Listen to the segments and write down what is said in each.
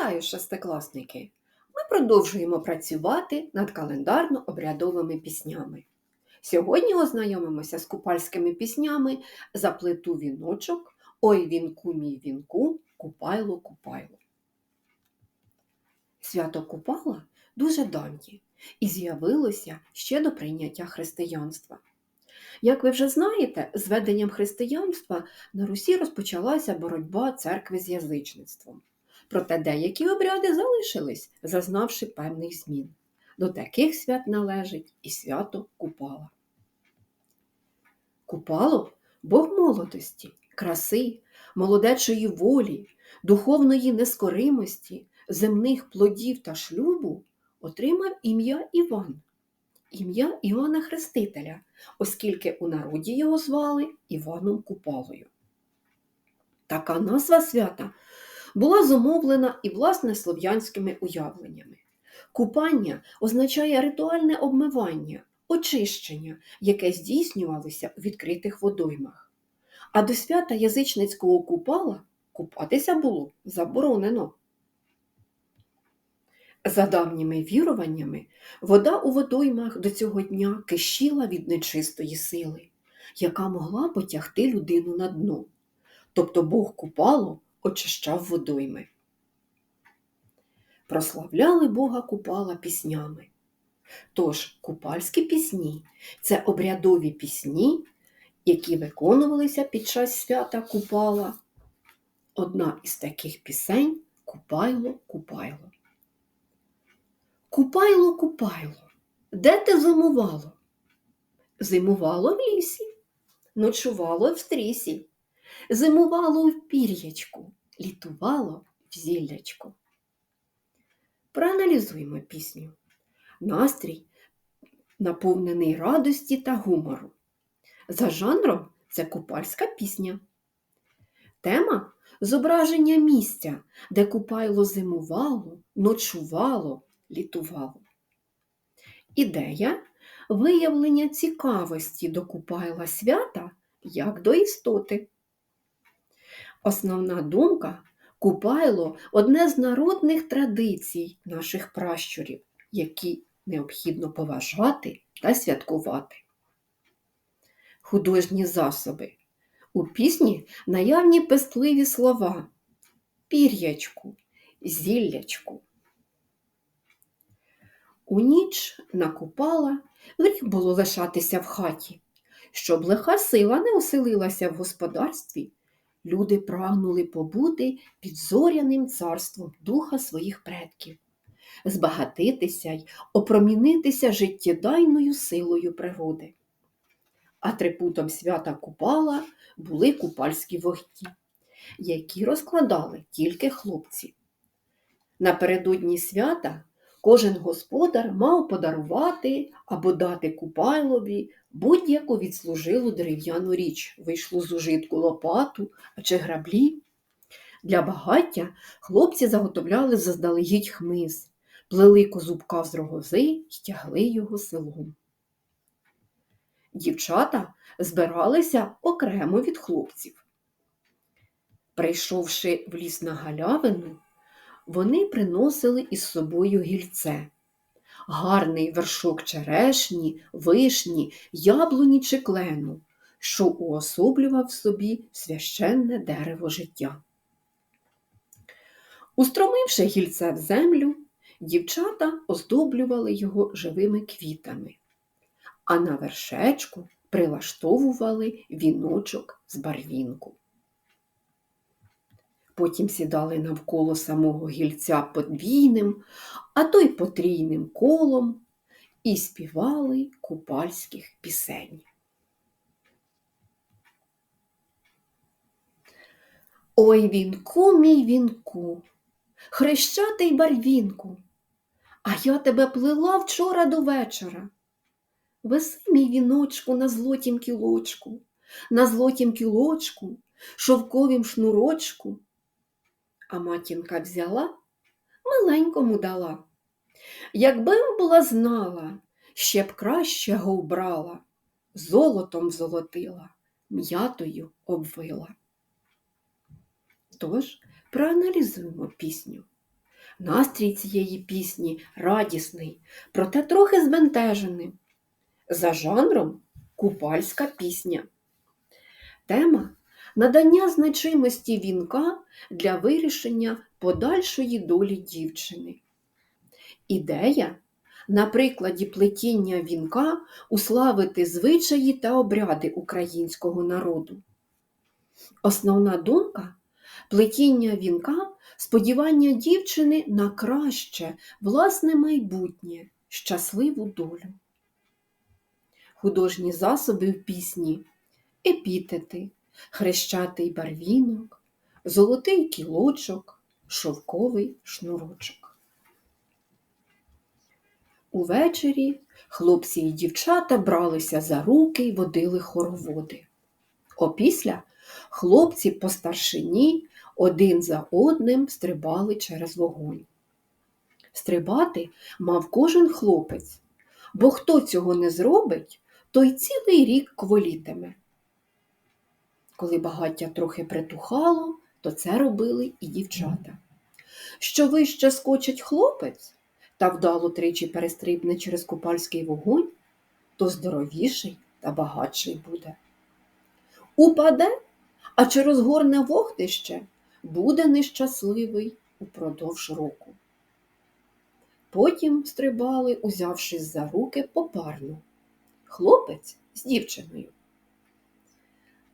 Вітаю, шестикласники! Ми продовжуємо працювати над календарно-обрядовими піснями. Сьогодні ознайомимося з купальськими піснями Заплету віночок, Ой вінку мій вінку, Купайло Купайло. Свято Купала дуже давнє і з'явилося ще до прийняття християнства. Як ви вже знаєте, з веденням християнства на Русі розпочалася боротьба церкви з язичництвом. Проте деякі обряди залишились, зазнавши певних змін. До таких свят належить і свято Купала. Купало Бог молодості, краси, молодечої волі, духовної нескоримості, земних плодів та шлюбу отримав ім'я Іван, ім'я Івана Хрестителя, оскільки у народі його звали Іваном Купалою. Така назва свята була зумовлена і власне слов'янськими уявленнями. Купання означає ритуальне обмивання, очищення, яке здійснювалося у відкритих водоймах. А до свята язичницького купала купатися було заборонено. За давніми віруваннями, вода у водоймах до цього дня кишіла від нечистої сили, яка могла потягти людину на дно. Тобто Бог купало очищав водойми. Прославляли Бога Купала піснями. Тож купальські пісні це обрядові пісні, які виконувалися під час свята Купала. Одна із таких пісень Купайло, Купайло. Купайло, Купайло, де ти зимувало? Зимувало в лісі, ночувало в стрісі, зимувало в пір'ячку, літувало в зіллячку. Проаналізуємо пісню. Настрій наповнений радості та гумору. За жанром це купальська пісня. Тема зображення місця, де купайло зимувало, ночувало, літувало. Ідея виявлення цікавості до купайла свята як до істоти. Основна думка купайло одне з народних традицій наших пращурів, які необхідно поважати та святкувати. Художні засоби. У пісні наявні пестливі слова пір'ячку, зіллячку. У ніч накупала, гріх було лишатися в хаті. Щоб лиха сила не оселилася в господарстві, люди прагнули побути під зоряним царством духа своїх предків, збагатитися й опромінитися життєдайною силою природи. Атрибутом свята Купала були купальські вогні, які розкладали тільки хлопці. Напередодні свята кожен господар мав подарувати або дати купайлові будь-яку відслужилу дерев'яну річ, вийшло з ужитку лопату чи граблі. Для багаття хлопці заготовляли заздалегідь хмиз, плели козубка з рогози й тягли його селом. Дівчата збиралися окремо від хлопців. Прийшовши в ліс на галявину, вони приносили із собою гільце, гарний вершок черешні, вишні, яблуні чи клену, що уособлював в собі священне дерево життя. Устромивши гільце в землю, дівчата оздоблювали його живими квітами, а на вершечку прилаштовували віночок з барвінку. Потім сідали навколо самого гільця подвійним, а то й потрійним колом і співали купальських пісень. Ой вінку, мій вінку, хрещатий барвінку, а я тебе плела вчора до вечора. Веси мій віночку на злотім кілочку, на злотім кілочку, шовковім шнурочку. А матінка взяла, маленькому дала. Якби м була знала, ще б краще го вбрала, золотом золотила, м'ятою обвила. Тож проаналізуємо пісню. Настрій цієї пісні радісний, проте трохи збентежений. За жанром купальська пісня. Тема надання значимості вінка для вирішення подальшої долі дівчини. Ідея на прикладі плетіння вінка уславити звичаї та обряди українського народу. Основна думка плетіння вінка сподівання дівчини на краще, власне майбутнє, щасливу долю. Художні засоби в пісні епітети, хрещатий барвінок, золотий кілочок, шовковий шнурочок. Увечері хлопці і дівчата бралися за руки й водили хороводи. Опісля хлопці по старшині один за одним стрибали через вогонь. Стрибати мав кожен хлопець, бо хто цього не зробить, той цілий рік кволітиме. Коли багаття трохи притухало, то це робили і дівчата. Що вище скочить хлопець та вдало тричі перестрибне через купальський вогонь, то здоровіший та багатший буде. Упаде, а чи розгорне вогнище, буде нещасливий упродовж року. Потім стрибали, узявшись за руки попарно. Хлопець з дівчиною.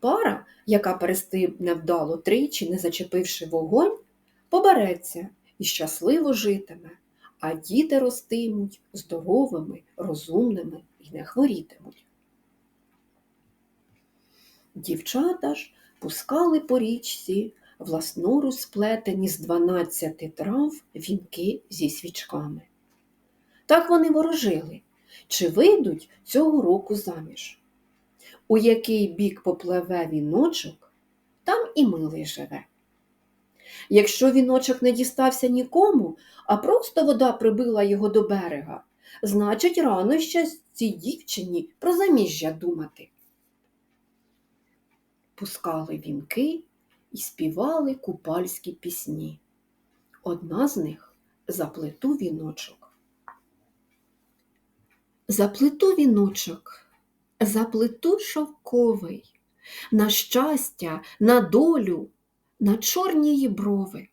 Пара, яка перестрибне вдало тричі, не зачепивши вогонь, побереться і щасливо житиме, а діти ростимуть здоровими, розумними і не хворітимуть. Дівчата ж пускали по річці власноруч сплетені з дванадцяти трав вінки зі свічками. Так вони ворожили, чи вийдуть цього року заміж. У який бік попливе віночок, там і милий живе. Якщо віночок не дістався нікому, а просто вода прибила його до берега, значить, рано ще цій дівчині про заміжжя думати. Пускали вінки і співали купальські пісні. Одна з них заплету віночок. Заплету віночок, заплету шовковий, на щастя, на долю, на чорнії брови.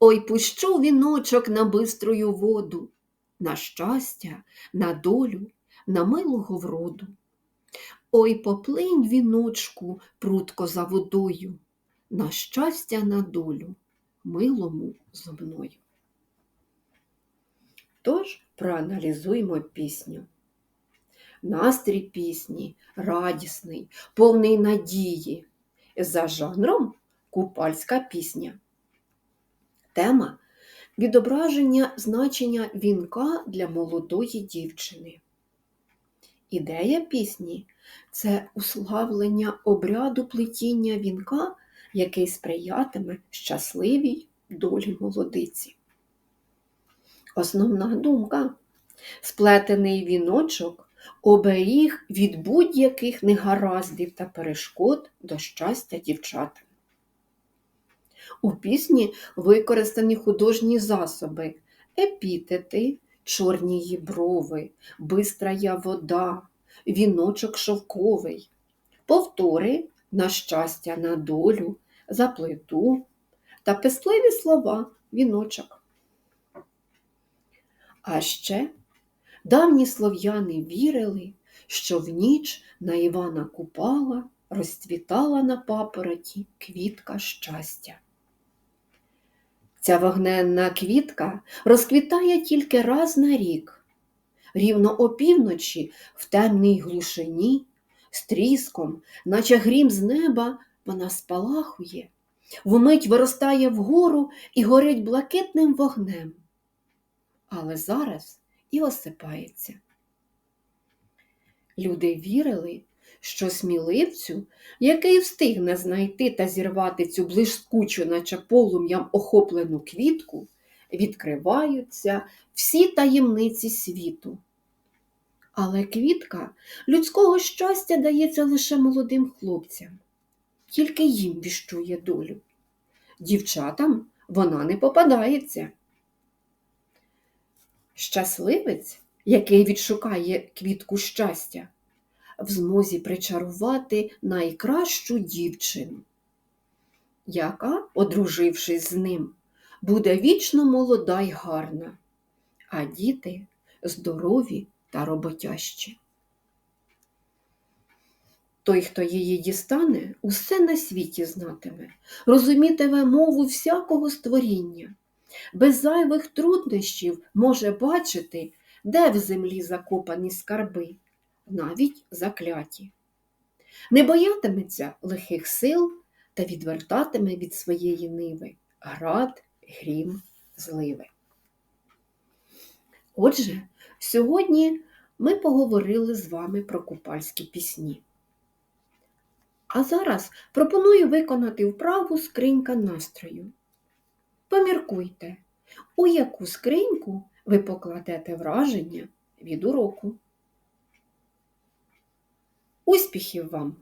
Ой пущу віночок на биструю воду, на щастя, на долю, на милого вроду. Ой поплинь віночку прутко за водою, на щастя, на долю, милому зо мною. Тож проаналізуємо пісню. Настрій пісні радісний, повний надії. За жанром купальська пісня. Тема відображення значення вінка для молодої дівчини. Ідея пісні це уславлення обряду плетіння вінка, який сприятиме щасливій долі молодиці. Основна думка сплетений віночок оберіг від будь-яких негараздів та перешкод до щастя дівчат. У пісні використані художні засоби, епітети, чорнії брови, бистрая вода, віночок шовковий, повтори на щастя, на долю, заплету та пестливі слова віночок. А ще давні слов'яни вірили, що в ніч на Івана Купала розцвітала на папороті квітка щастя. Ця вогненна квітка розквітає тільки раз на рік. Рівно опівночі в темній глушині, з тріском, наче грім з неба, вона спалахує, вмить виростає вгору і горить блакитним вогнем. Але зараз і осипається. Люди вірили, що сміливцю, який встигне знайти та зірвати цю блискучу, наче полум'ям охоплену квітку, відкриваються всі таємниці світу. Але квітка людського щастя дається лише молодим хлопцям, тільки їм віщує долю. Дівчатам вона не попадається. Щасливець, який відшукає квітку щастя, в змозі причарувати найкращу дівчину, яка, одружившись з ним, буде вічно молода й гарна, а діти здорові та роботящі. Той, хто її дістане, усе на світі знатиме, розумітиме мову всякого створіння, без зайвих труднощів може бачити, де в землі закопані скарби, навіть закляті. Не боятиметься лихих сил та відвертатиме від своєї ниви град, грім, зливи. Отже, сьогодні ми поговорили з вами про купальські пісні. А зараз пропоную виконати вправу скринька настрою. Поміркуйте, у яку скриньку ви покладете враження від уроку. Успіхів вам!